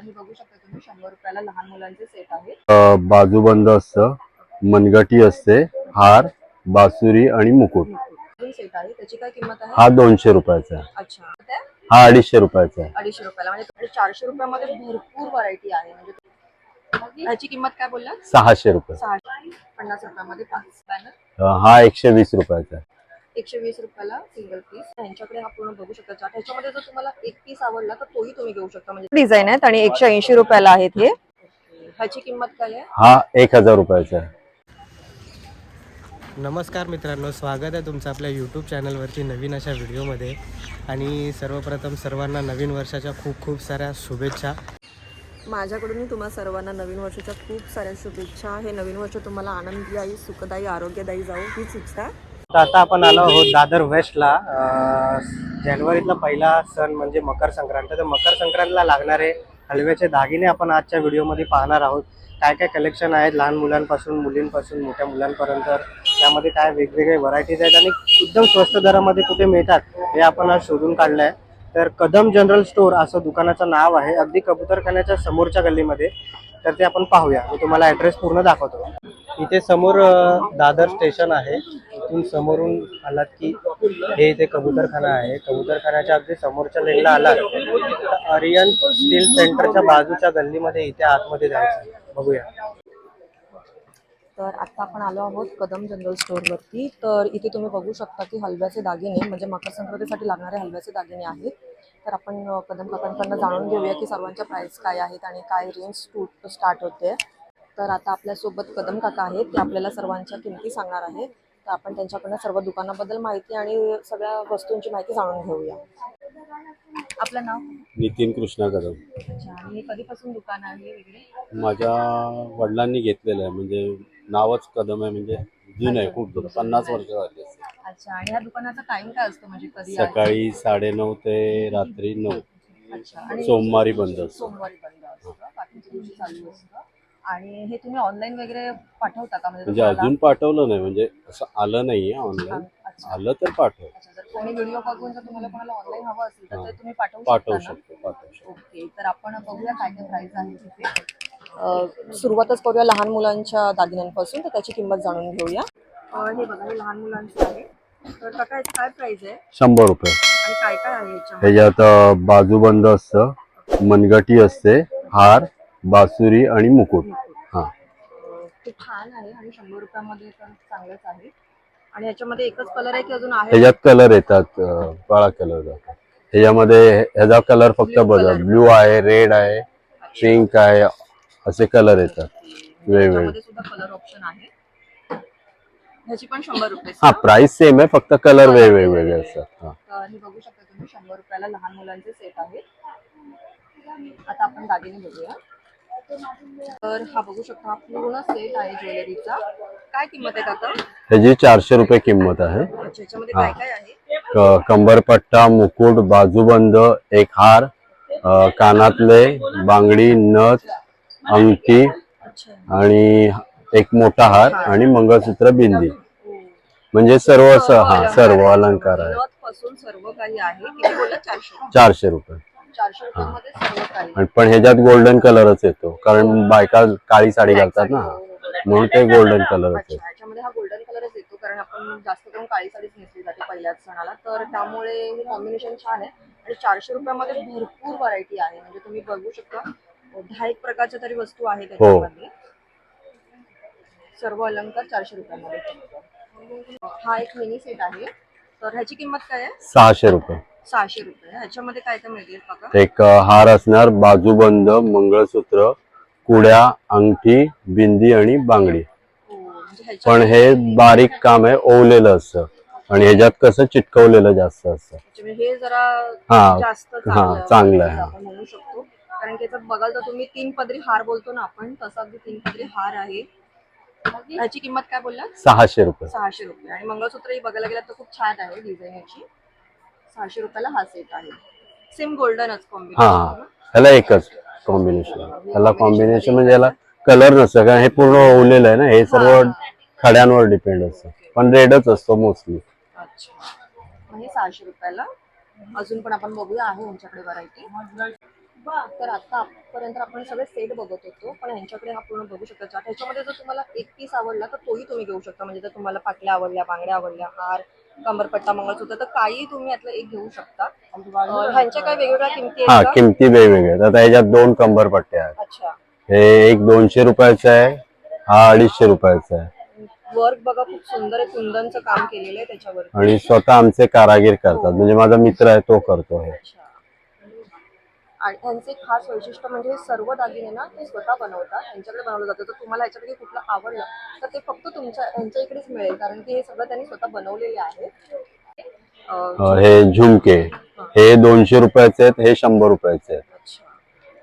हे बघू शकता तुम्ही शंभर रुपयाला लहान मुलांचे सेट आहे अ, बाजूबंद असतं मनगटी असते हार बासुरी आणि मुकुट. सेट आहे त्याची काय किंमत आहे? हा दोनशे रुपयाचा अच्छा. हा अडीचशे रुपयाचा आहे. अडीचशे रुपयाला. म्हणजे चारशे रुपयामध्ये भरपूर व्हरायटी आहे. म्हणजे ह्याची किंमत काय बोलला सहाशे रुपये. सहाशे. पन्नास रुपयामध्ये पाच बॅनर अ, हा एकशे वीस रुपयाचा आहे. एकशे वीस रुपयाला सिंगल पीस यांच्याकडे हा पूर्ण बघू शकता. चार्ट ह्याच्यामध्ये जर तुम्हाला एक पीस आवडला तर तोही तुम्ही घेऊ शकता. म्हणजे डिझाईन आहेत आणि एकशे ऐंशी रुपयाला आहेत हे. ह्याची किंमत काय आहे? हा एक हजार रुपयाचा आहे. नमस्कार मित्रांनो स्वागत आहे तुमचं आपल्या यूट्यूब चॅनलवरती नवीन अशा व्हिडिओमध्ये आणि सर्वप्रथम सर्वांना नवीन वर्षाच्या खूप खूप साऱ्या शुभेच्छा. माझ्याकडून तुम्हा सर्वांना नवीन वर्षाच्या खूप साऱ्या शुभेच्छा. हे नवीन वर्ष तुम्हाला आनंददायी सुखदायी आरोग्यदायी जाऊ हीच इच्छा. तर आता आपण आलो आहोत दादर वेस्टला. जानेवारीतला पहिला सण म्हणजे मकर संक्रांत. तर मकर संक्रांतला लागणारे हलव्याचे दागिने आपण आजच्या व्हिडिओमध्ये पाहणार आहोत. काय काय कलेक्शन आहेत लहान मुलांपासून मुलींपासून मोठ्या मुलांपर्यंत? त्यामध्ये काय वेगवेगळे व्हरायटीज आहेत आणि एकदम स्वस्त दरामध्ये कुठे मिळतात हे आपण आज शोधून काढलं आहे तर कदम जनरल स्टोअर असं दुकानाचं नाव आहे. अगदी कबुतरखान्याच्या समोरच्या गल्लीमध्ये. तर ते आपण पाहूया. मी तुम्हाला ॲड्रेस पूर्ण दाखवतो. इथे समोर दादर स्टेशन आहे. इथून समोरून आलात की हे इथे कबूतरखाना आहे. कबूतरखान्याच्या अगदी समोरच्या लेनला आलात. तर आर्यन स्टील सेंटरच्या बाजूच्या गल्लीमध्ये इथे आतमध्ये जायचं बघूया. तर आता आपण आलो आहोत कदम जनरल स्टोअरवरती तर इथे तुम्ही बघू शकता की हलव्याचे दागिने म्हणजे मकर संक्रांतीसाठी लागणारे हलव्याचे दागिने आहेत. तर आपण कदम काकांकडनं जाणून घेऊया की सर्वांच्या प्राईस काय आहेत आणि काय रेंज टू स्टार्ट होते. तर आता आपल्यासोबत कदम काका आहेत ते आपल्याला सर्वांच्या किमती सांगणार आहेत. तर आपण त्यांच्याकडनं सर्व दुकानाबद्दल माहिती आणि सगळ्या वस्तूंची माहिती जाणून घेऊया. आपलं नाव? नितीन कृष्णा कदम. अच्छा आणि कधीपासून दुकान आहे माझ्या वडिलांनी घेतलेलं आहे म्हणजे नावच कदम आहे म्हणजे जुनं आहे खूप जुनं पन्नास वर्ष झाली असतील. अच्छा आणि ह्या दुकानाचा टाइम काय असतो म्हणजे कधी आहे? सकाळी साडेनऊ ते रात्री नऊ. अच्छा आणि सोमवारी बंद असतो. सोमवारी बंद असतं. बाकीच्या दिवशी चालू असतं. आणि हे तुम्ही ऑनलाईन वगैरे पाठवता का? म्हणजे म्हणजे तुम्हाला? अजून पाठवलं नाही म्हणजे असं आलं नाहीये ऑनलाईन अच्छा. आलं तर पाठव. अच्छा जर कोणी व्हिडिओ बघून जर तुम्हाला कोणाला ऑनलाईन हवं असेल तर. ते तुम्ही पाठवू पाठवू शकता ना? शकतो पाठवू शकतो. ओके तर आपण बघूया काय काय प्राइस आहे तिथे. अं, सुरुवातच करूया लहान मुलांच्या दागिन्यांपासून तर त्याची किंमत जाणून घेऊया. अं, हे बघा हे लहान मुलांचं आहे. तर काका याची काय प्राइस आहे? शंभर रुपये. आणि काय काय आहे याच्यामध्ये ह्याच्यात अं, बाजूबंद असतं. मनगटी असते. हार बासुरी आणि मुकुट. हा. अं, खूप छान आहे आणि शंभर रुपयामध्ये तर चांगलंच आहे. आणि याच्यामध्ये एकच कलर आहे की अजून आहे? ह्याच्यात कलर येतात अं, काळा कलर जातात ह्याच्यामध्ये ह्याचा कलर फक्त Blue बदल color. ब्ल्यू आहे रेड आहे पिंक आहे असे कलर येतात. वेगवेगळे. याच्यामध्ये सुद्धा कलर ऑप्शन आहे. ह्याची पण शंभर रुपये हा प्राइस सेम आहे फक्त कलर वेगवेगळे असतात. हा. हे बघू शकता तुम्ही शंभर रुपयाला लहान मुलांचे सेट आहेत. आता आपण दागिने बघूया. तर हा बघू शकता हा पूर्ण सेट आहे ज्वेलरीचा. काय किंमत आहे काका ह्याची चारशे रुपये किंमत आहे. अच्छा याच्यामध्ये काय काय आहे? क- कंबरपट्टा मुकुट बाजूबंद एक हार अं, कानातले बांगडी नथ अंगठी अच्छा. आणि एक मोठा हार आणि मंगळसूत्र बिंदी. हो. म्हणजे सर्व स- हा सर्व अलंकार आहे नथपासून सर्व काही आहे. किती बोलला? चारशे चारशे रुपये. चारशे रुपयामध्ये सर्व काही. आणि पण ह्याच्यात गोल्डन कलरच येतो. कारण बायका काळी साडी घालतात ना. म्हणून ते गोल्डन कलरच अच्छा येतो. याच्यामध्ये हा गोल्डन कलरच येतो. कारण आपण जास्त करून काळी साडीच नेसली जाते पहिल्याच सणाला. तर त्यामुळे हे कॉम्बिनेशन छान आहे. आणि चारशे रुपयामध्ये भरपूर व्हरायटी आहे. म्हणजे तुम्ही बघू शकता. दहा एक प्रकारच्या तरी वस्तू आहेत त्याच्यामध्ये. सर्व अलंकार चारशे रुपयामध्ये हा एक मिनी सेट आहे. तर ह्याची किंमत काय आहे? सहाशे रुपये. सहाशे रुपये. ह्याच्यामध्ये काय काय मिळेल काका? एक हार असणार बाजूबंद मंगळसूत्र कुड्या अंगठी बिंदी आणि बांगडी. हो, म्हणजे पण हे बारीक काम आहे ओवलेलं असतं. आणि ह्याच्यात कसं चिटकवलेलं जास्त असतं. म्हणजे हे जरा हा, हा, चांगलं आहे. आपण म्हणू शकतो. कारण की बघाल तर तुम्ही तीन पदरी हार बोलतो ना आपण तसा तीन पदरी हार आहे. ह्याची किंमत काय बोलला सहाशे रुपये. सहाशे रुपये. आणि मंगळसूत्रही बघायला गेलं तर खूप छान आहे डिझाईन याची. सहाशे रुपयाला हा सेट आहे. सेम गोल्डनच हा कॉम्बिनेशन ह्याला एकच कॉम्बिनेशन ह्याला कॉम्बिनेशन म्हणजे याला कलर नसतं कारण हे पूर्ण ओवलेलं आहे ना. हे सर्व खड्यांवर डिपेंड असतं. पण रेडच असतो मोस्टली अच्छा. हे सहाशे रुपयाला. अजून पण आपण बघूया आहे यांच्याकडे व्हरायटी तर आता आतापर्यंत आपण सगळे सेट बघत होतो पण ह्यांच्याकडे हा पूर्ण बघू शकता चार्ट ह्याच्यामध्ये जर तुम्हाला एक पीस आवडला तर तोही तुम्ही घेऊ शकता. म्हणजे जर तुम्हाला पाटल्या आवडल्या बांगड्या आवडल्या हार कमरपट्टा मंगळसूत्र तर काही तुम्ही यातलं एक घेऊ शकता. ह्यांच्या काही वेगवेगळ्या किमती हा आहेत किमती वेगवेगळ्या आता याच्यात दोन कंबर पट्ट्या आहेत. अच्छा. हे एक दोनशे रुपयाचा आहे हा अडीचशे रुपयाचा आहे. वर्क बघा खूप सुंदर आहे. कुंदनचं काम केलेलं आहे त्याच्यावर आणि स्वतः आमचे कारागीर करतात. म्हणजे माझा मित्र आहे तो करतो हे. अच्छा. आणि त्यांचे एक खास वैशिष्ट्य म्हणजे सर्व दागिने ना ते स्वतः बनवतात. त्यांच्याकडे बनवलं जातं. तर तुम्हाला ह्याच्यापैकी कुठलं आवडलं तर ते फक्त तुमच्या यांच्या इकडेच मिळेल. कारण की हे सगळं त्यांनी स्वतः बनवलेले आहे. हे झुमके. हे. दोनशे रुपयाचे आहेत हे शंभर रुपयाचे आहेत.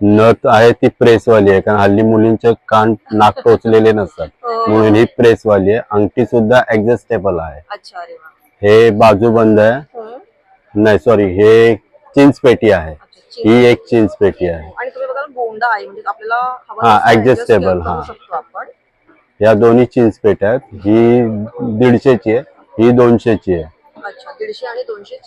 नथ आहे ती प्रेसवाली आहे कारण हल्ली मुलींचे कान नाक टोचलेले नसतात. हो. म्हणून ही प्रेसवाली आहे. अंगठी सुद्धा ऍडजस्टेबल आहे. हे बाजूबंद आहे. नाही सॉरी हे चिंच पेटी आहे. ही एक चिंच पेटी आहे. आणि तुम्ही बघा गोंडा आहे म्हणजे आपल्याला हा, करू हा. आपण. या दोन्ही चिंच पेट्या आहेत. ही दीडशेची आहे ही दोनशेची आहे. अच्छा दीडशे आणि दोनशे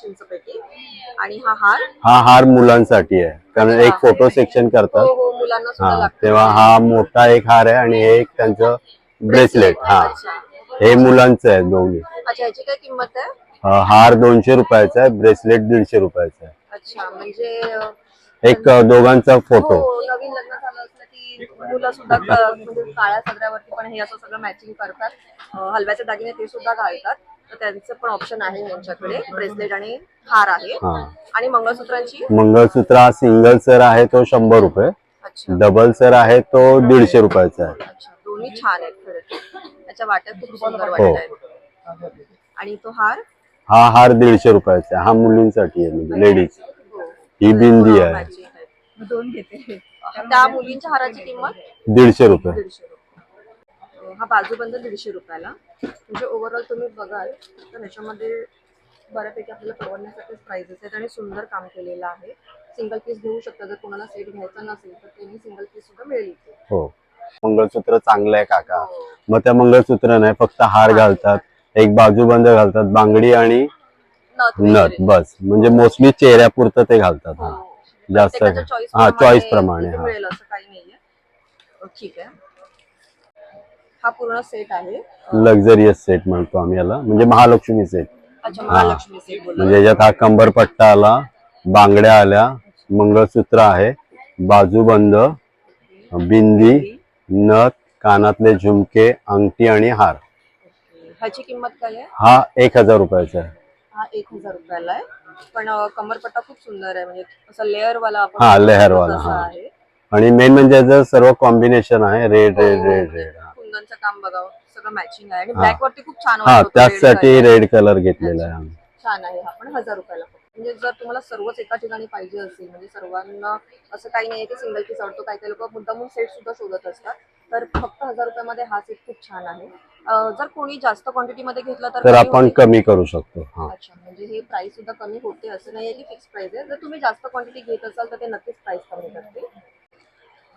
आणि हा हार? हा हार मुलांसाठी आहे कारण एक फोटो सेक्शन हो करतात. हो मुलांना सुद्धा हा लागतो. तेव्हा हा मोठा एक हार आहे आणि हे एक त्यांचं ब्रेसलेट हा. अच्छा. हे मुलांचं आहे दोन्ही. अच्छा ह्याची काय किंमत आहे? अं, हार दोनशे रुपयाचा आहे ब्रेसलेट दीडशे रुपयाचा आहे. अच्छा म्हणजे एक दोघांचा फोटो हो नवीन लग्न झालं असलं की मुलं सुद्धा क- म्हणजे काळ्या सदऱ्यावरती पण हे असं सगळं मॅचिंग करतात. अं, हलव्याचे दागिने ते सुद्धा घालतात. तर त्यांचं पण ऑप्शन आहे यांच्याकडे. ब्रेसलेट आणि हार आहे. हा. आणि मंगळसूत्रांची? मंगळसूत्र हा सिंगल सर आहे तो शंभर रुपये. अच्छा. डबल सर आहे तो दीडशे रुपयाचा आहे. अच्छा दोन्ही छान आहेत खरं त्याच्या वाट्या खूप सुंदर हो. वाटत आहेत. आणि तो हार? हा हार दीडशे रुपयाचा आहे. हा मुलींसाठी आहे म्हणजे लेडीज हो. ही बिंदी आहे. दोन घेते. त्या मुलींच्या हाराची किंमत? दीडशे रुपये. दीडशे रुपये. हा बाजूबंद दीडशे रुपयाला. म्हणजे ओव्हरऑल तुम्ही बघाल तर ह्याच्यामध्ये बऱ्यापैकी आपल्याला परवडण्यासारखेच प्राइजेस आहेत आणि सुंदर काम केलेलं आहे. सिंगल पीस घेऊ शकता जर कोणाला सेट घ्यायचा नसेल तर त्यांनी सिंगल पीस सुद्धा मिळेल इथे. हो. मंगळसूत्र चांगलं आहे काका. मग त्या मंगळसूत्र नाही फक्त हार घालतात. एक बाजूबंद घालतात बांगडी आणि नथ. बस. म्हणजे मोस्टली चेहऱ्यापुरतं ते घालतात हा. हो. जास्त हा चॉईस प्रमाणे हा. ठीक आहे. हा पूर्ण सेट आहे. लक्झरियस सेट म्हणतो आम्ही याला. म्हणजे महालक्ष्मी सेट अच्छा महालक्ष्मी सेट बोलला म्हणजे याच्यात हा कंबरपट्टा आला बांगड्या आल्या मंगळसूत्र आहे बाजूबंद बिंदी नथ कानातले झुमके अंगठी आणि हार. ह्याची किंमत काय आहे? हा एक हजार रुपयाचा आहे. हा एक हजार रुपयाला आहे. पण अं, कमरपट्टा खूप सुंदर आहे. म्हणजे असं लेअर वाला आपण हा, layer वाला, तसा हा. आहे. आणि मेन म्हणजे याचं सर्व कॉम्बिनेशन आहे. रेड रेड रेड रेड कुंदनचं काम बघावं सगळं मॅचिंग आहे. आणि हा. ब्लॅक वरती खूप छान हा वाटत red त्याचसाठी color. रेड कलर घेतलेला आहे आम्ही. छान आहे. हा पण हजार रुपयाला फक्त. म्हणजे जर तुम्हाला सर्वच एका ठिकाणी पाहिजे असेल म्हणजे सर्वांना असं काही नाही की सिंगल पीस आवडतो. काही काही लोक मुद्दामून सेट सुद्धा शोधत असतात. तर फक्त हजार रुपयामध्ये हा सेट खूप छान आहे. अं, जर कोणी जास्त क्वांटिटी मध्ये घेतला तर तर कमी आपण. कमी करू शकतो हा. अच्छा म्हणजे हे प्राइस सुद्धा कमी होते असं नाही की फिक्स प्राइस आहे. जर तुम्ही जास्त क्वांटिटी घेत असाल तर ते नक्कीच प्राइस कमी करते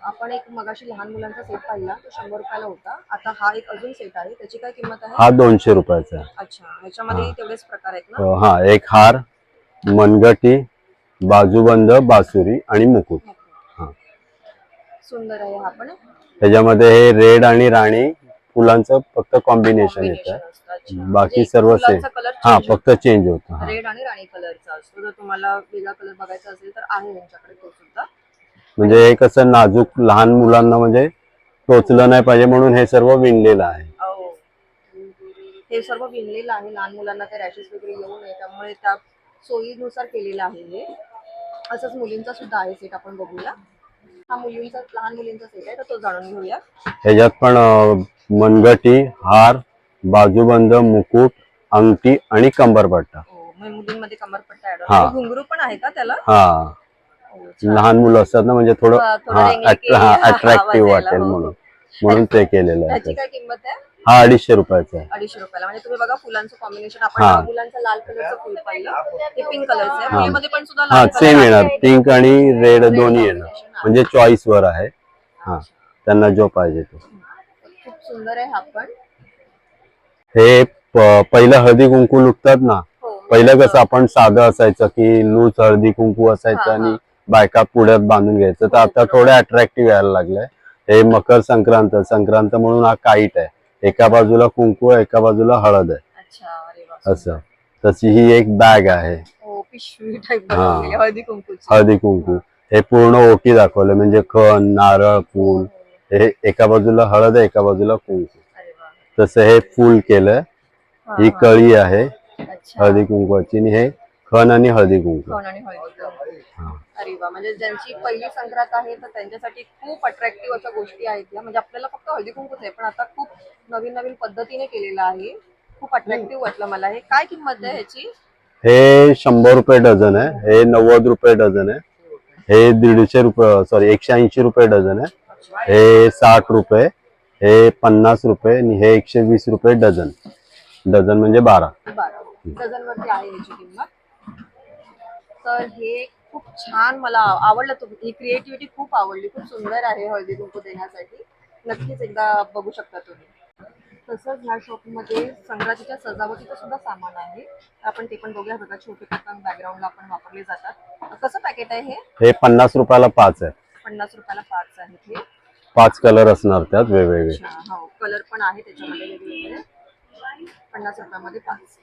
आपण एक मगाशी लहान मुलांचा सेट पाहिला तो शंभर रुपयाला होता. आता हा एक अजून सेट आहे. त्याची काय किंमत आहे? हा दोनशे रुपयाचा आहे. अच्छा ह्याच्यामध्ये तेवढेच प्रकार आहेत ना? तो हा एक हार मनगटी बाजूबंद बासुरी आणि मुकुट. हा सुंदर आहे हा पण. त्याच्यामध्ये हे रेड आणि राणी फुलांचं फक्त कॉम्बिनेशन येतं. अच्छा. बाकी म्हणजे सर्व सेम हा फक्त चेंज होतं हा. रेड आणि राणी कलरचा असतो. जर तुम्हाला वेगळा कलर बघायचा असेल तर आहे यांच्याकडे तो सुद्धा. म्हणजे हे कसं नाजूक लहान मुलांना म्हणजे टोचलं नाही पाहिजे म्हणून हे सर्व विणलेलं आहे. अहो. हे सर्व विणलेलं आहे. लहान मुलांना काही रॅशेस वगैरे येऊ नये. त्यामुळे त्या सोयीनुसार केलेलं आहे हे. असंच मुलींचा सुद्धा आहे सेट आपण बघूया. हा मुलींचा लहान मुलींचा सेट आहे तर तो जाणून घेऊया ह्याच्यात पण अं, मनगटी हार बाजूबंद मुकुट अंगठी आणि कंबरपट्टा हो, मग मुलींमध्ये ऍड हा. घुंगरू पण आहे का त्याला हा हो, छान. लहान मुलं असतात ना म्हणजे थोडं हा, हा हा अट्रॅक्टिव्ह वाटेल हो. म्हणून म्हणून ते केलेलं आहे ह्याची ते. काय किंमत आहे हा अडीचशे रुपयाचा आहे. अडीचशे रुपयाला. म्हणजे तुम्ही बघा फुलांचं कॉम्बिनेशन आपण हा. मुलांचं लाल कलरचं फुल पाहिलं. हे पिंक कलरचं आहे. हा. पण सुद्धा हा लाल सेम येणार. पिंक आणि रेड दोन्ही येणार. म्हणजे चॉईस वर आहे. हा. त्यांना जो पाहिजे तो. खूप सुंदर आहे हा पण. हे प- पहिलं हळदी कुंकू लुटतात ना? हो. पहिलं कसं आपण साधं असायचं की लूज हळदी कुंकू असायचं हा, हा. आणि बायका पुढ्यात बांधून घ्यायचं. तर आता थोडे अट्रॅक्टिव्ह यायला लागलंय. हे मकर संक्रांत संक्रांत म्हणून हा काईट आहे. एका बाजूला कुंकू एका बाजूला हळद आहे. अच्छा अरे वा असं. तशी ही एक बॅग आहे. हो पिशवी टाईप हा. बनवलेली हळदी कुंकूची. हळदी कुंकू. हे पूर्ण ओटी दाखवलं म्हणजे खण नारळ फूल हे एका बाजूला हळद आहे एका बाजूला कुंकू. अरे वा. तसं हे फूल केलंय. हा, ही हा. कळी आहे अच्छा. हळदी कुंकवाची आणि हे खण आणि हळदी कुंकू. कोण आणि हळदी कुंकू. हा. अरे वा म्हणजे ज्यांची पहिली संक्रांत आहे तर त्यांच्यासाठी खूप अट्रॅक्टिव्ह अशा गोष्टी आहेत या. म्हणजे आपल्याला फक्त हळदी कुंकूच आहे पण आता खूप नवीन नवीन पद्धतीने केलेलं आहे. खूप अट्रॅक्टिव्ह वाटलं मला. हे काय किंमत आहे ह्याची? हे शंभर रुपये डझन आहे. हे नव्वद रुपये डझन आहे. हे दीडशे रुपये सॉरी एकशे ऐंशी रुपये डझन आहे. हे साठ रुपये हे पन्नास रुपये आणि हे एकशे वीस रुपये डझन. डझन म्हणजे बारा. बारा. डझन वरती आहे ह्याची किंमत. तर हे खूप छान मला आवडलं. तो ही क्रिएटिव्हिटी खूप आवडली. खूप सुंदर आहे हळदी कुंकू देण्यासाठी. नक्कीच एकदा बघू शकता तुम्ही. तसंच ह्या शॉपमध्ये संक्रांतीच्या सजावटीचं सुद्धा सामान आहे. आपण ते पण बघूया. बघा छोटे पतंग बॅकग्राऊंडला आपण वापरले जातात. कसं पॅकेट आहे हे? हे पन्नास रुपयाला पाच आहे. पन्नास रुपयाला पाच आहेत हे. पाच कलर असणार त्यात वेगवेगळे. अच्छा हो. कलर पण आहे त्याच्यामध्ये वेगवेगळे. पन्नास रुपयामध्ये पाच.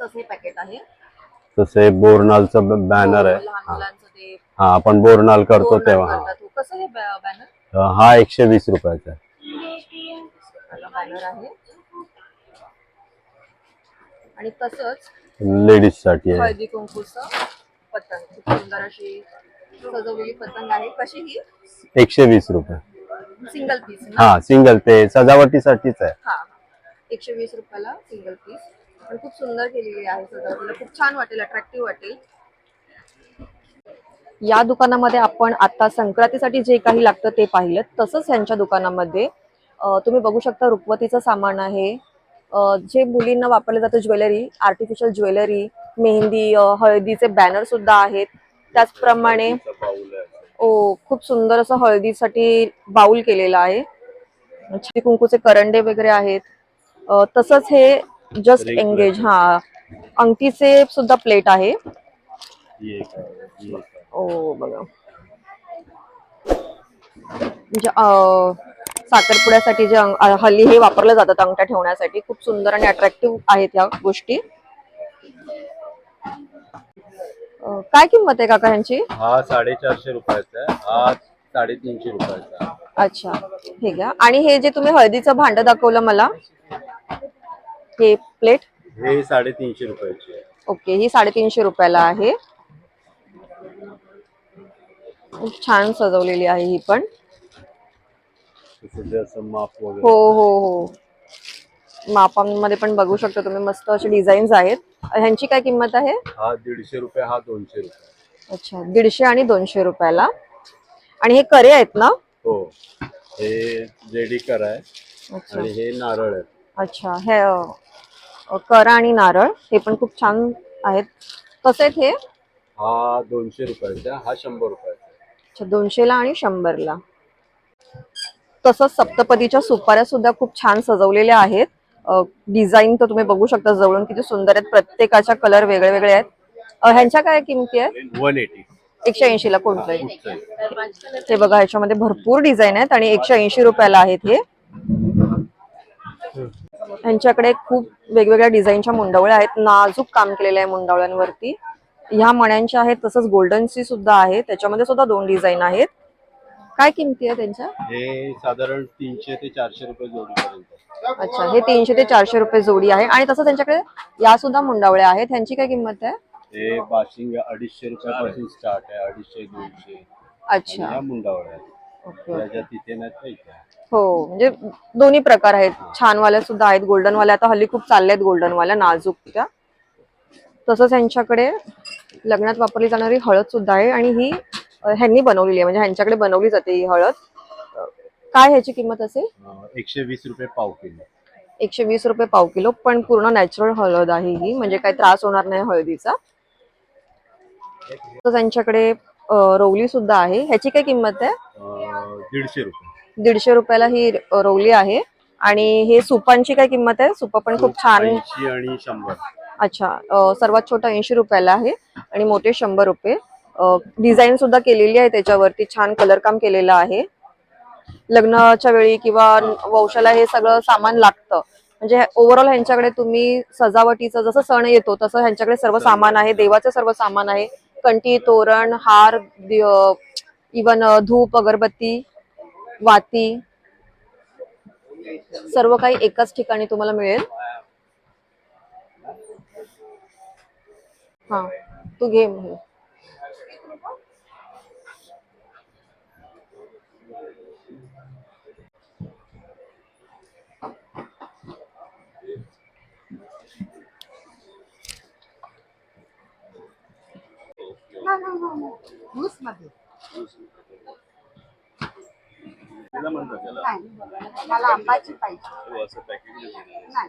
तसं हे पॅकेट आहे. तसे बोरनालचं बॅनर आहे. हो, हा आपण बोरनाल करतो तेव्हा. हा. हो, कसं हे बॅनर तर हा एकशे वीस रुपयाचा आहे. बॅनर आहे. आणि तसंच लेडीजसाठी आहे. हळदी कुंकूचं पतंग. खूप सुंदर अशी सजवलेली पतंग आहे. कशी ही? एकशे वीस रुपये. सिंगल पीस हा सिंगल ते सजावटीसाठीच आहे. हा एकशे वीस रुपयाला सिंगल पीस पण खूप सुंदर केलेली आहे सजावटीला खूप छान वाटेल अट्रॅक्टिव्ह वाटेल. या दुकानामध्ये आपण आता संक्रांतीसाठी जे काही लागतं ते पाहिलं. तसंच यांच्या दुकानामध्ये तुम्ही बघू शकता रुपवतीचं सामान आहे. जे मुलींना वापरलं जातं ज्वेलरी आर्टिफिशियल ज्वेलरी मेहंदी हळदीचे बॅनर सुद्धा आहेत. त्याचप्रमाणे ओ खूप सुंदर असं हळदीसाठी बाऊल केलेलं आहे. कुंकूचे करंडे वगैरे आहेत. तसंच हे जस्ट एंगेज हा. अंगठीचे सुद्धा प्लेट आहे. ओ बघा. म्हणजे साखरपुड्यासाठी जे हल्ली हे वापरलं जातात अंगठ्या ठेवण्यासाठी. खूप सुंदर आणि अट्रॅक्टिव्ह आहेत या गोष्टी. काय किंमत आहे काका ह्यांची? हा साडेचारशे रुपयाचा आहे. हा साडेतीनशे रुपयाचा आहे. अच्छा. हे घ्या. आणि हे जे तुम्ही हळदीचं भांड दाखवलं मला हे प्लेट हे साडेतीनशे रुपयाची आहे. ओके ही साडेतीनशे रुपयाला आहे. खूप छान सजवलेली आहे ही पण. तसं ते असं माप वगैरे. हो हो हो. मापांमध्ये पण बघू शकता तुम्ही मस्त असे डिझाईन्स आहेत. ह्यांची काय किंमत आहे? हा दीडशे रुपये हा दोनशे रुपये. अच्छा दीडशे आणि दोनशे रुपयाला. आणि हे करे आहेत ना? हो हे जेडीकर आहे. अच्छा. आणि हे नारळ आहे अच्छा हे करा आणि नारळ हे पण खूप छान आहेत. कसे आहेत हे? हा दोनशे रुपयाचा हा शंभर रुपयाचा. अच्छा दोनशेला आणि शंभरला. तसंच सप्तपदीच्या सुपाऱ्या सुद्धा खूप छान सजवलेल्या आहेत. डिझाईन तर तुम्ही बघू शकता जवळून किती सुंदर आहेत. प्रत्येकाच्या कलर वेगळे वेगळे आहेत ह्यांच्या काय किमती आहेत? वन एटी एकशे ऐंशी ला कोणतंही हे बघा ह्याच्यामध्ये भरपूर डिझाईन आहेत आणि एकशे ऐंशी रुपयाला आहेत हे. यांच्याकडे खूप वेगवेगळ्या डिझाईनच्या मुंडवळ्या आहेत. नाजूक काम केलेलं आहे मुंडवळ्यांवरती. ह्या मण्यांच्या आहेत तसंच गोल्डनची सुद्धा आहे. त्याच्यामध्ये सुद्धा दोन डिझाईन आहेत. काय किमती आहे त्यांच्या? हे साधारण तीनशे ते चारशे रुपये जोडीपर्यंत. अच्छा हे तीनशे ते चारशे रुपये जोडी आहे. आणि तसं त्यांच्याकडे या सुद्धा मुंडावळ्या आहेत. ह्यांची काय किंमत आहे? हे बाशिंग अडीचशे रुपयापासून स्टार्ट आहे. अडीचशे दोनशे. अच्छा. मुंडावळ्या तिथे नाही. हो म्हणजे दोन्ही प्रकार आहेत. छानवाल्या सुद्धा आहेत. गोल्डन वाल्या आता हल्ली खूप चालल्या आहेत गोल्डन वाल्या नाजूक त्या. तसंच यांच्याकडे लग्नात वापरली जाणारी हळद सुद्धा आहे आणि ही ह्यांनी बनवलेली आहे. म्हणजे ह्यांच्याकडे बनवली जाते ही हळद. काय ह्याची किंमत असेल? एकशे वीस रुपये पाव किलो. एकशे वीस रुपये पाव किलो पण पूर्ण नॅचरल हळद आहे ही. म्हणजे काही त्रास होणार नाही हळदीचा. तर त्यांच्याकडे रवली सुद्धा आहे. ह्याची काय किंमत आहे? दीडशे रुपये. दीडशे रुपयाला ही रवली आहे. आणि हे सुपांची काय किंमत आहे? सुपा पण खूप छान आणि शंभर. अच्छा सर्वात छोटा ऐंशी रुपयाला आहे आणि मोठे शंभर रुपये. डिझाईन सुद्धा केलेली आहे त्याच्यावरती छान कलर काम केलेलं आहे. लग्नाच्या वेळी किंवा वंशाला हे सगळं सामान लागतं. म्हणजे ओव्हरऑल ह्यांच्याकडे तुम्ही सजावटीचं जसं सण येतो तसं ह्यांच्याकडे सर्व सामान आहे. देवाचं सर्व सामान आहे. कंठी तोरण हार इवन धूप अगरबत्ती वाती सर्व काही एकाच ठिकाणी तुम्हाला मिळेल. हा तू घे मग. मला आंबाची पाहिजे. नाही.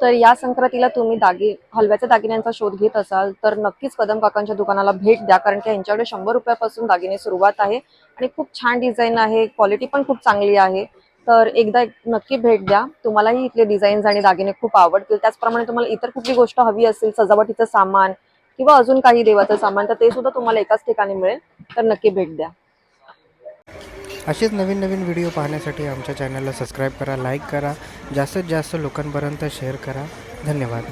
तर या संक्रांतीला तुम्ही दागी हलव्याच्या दागिन्यांचा शोध घेत असाल तर नक्कीच कदम काकांच्या दुकानाला भेट द्या कारण की यांच्याकडे शंभर रुपयापासून दागिने सुरुवात आहे आणि खूप छान डिझाईन आहे क्वालिटी पण खूप चांगली आहे. तर एकदा एक नक्की भेट द्या. तुम्हालाही इथले डिझाईन्स आणि दागिने खूप आवडतील. त्याचप्रमाणे तुम्हाला इतर कुठली गोष्ट हवी असेल सजावटीचं सामान किंवा अजून काही देवाचं सामान तर ते सुद्धा तुम्हाला एकाच ठिकाणी मिळेल तर नक्की भेट द्या. असेच नवीन नवीन व्हिडिओ पाहण्यासाठी आमच्या चॅनलला सबस्क्राईब करा लाईक करा जास्तीत जास्त लोकांपर्यंत शेअर करा. धन्यवाद.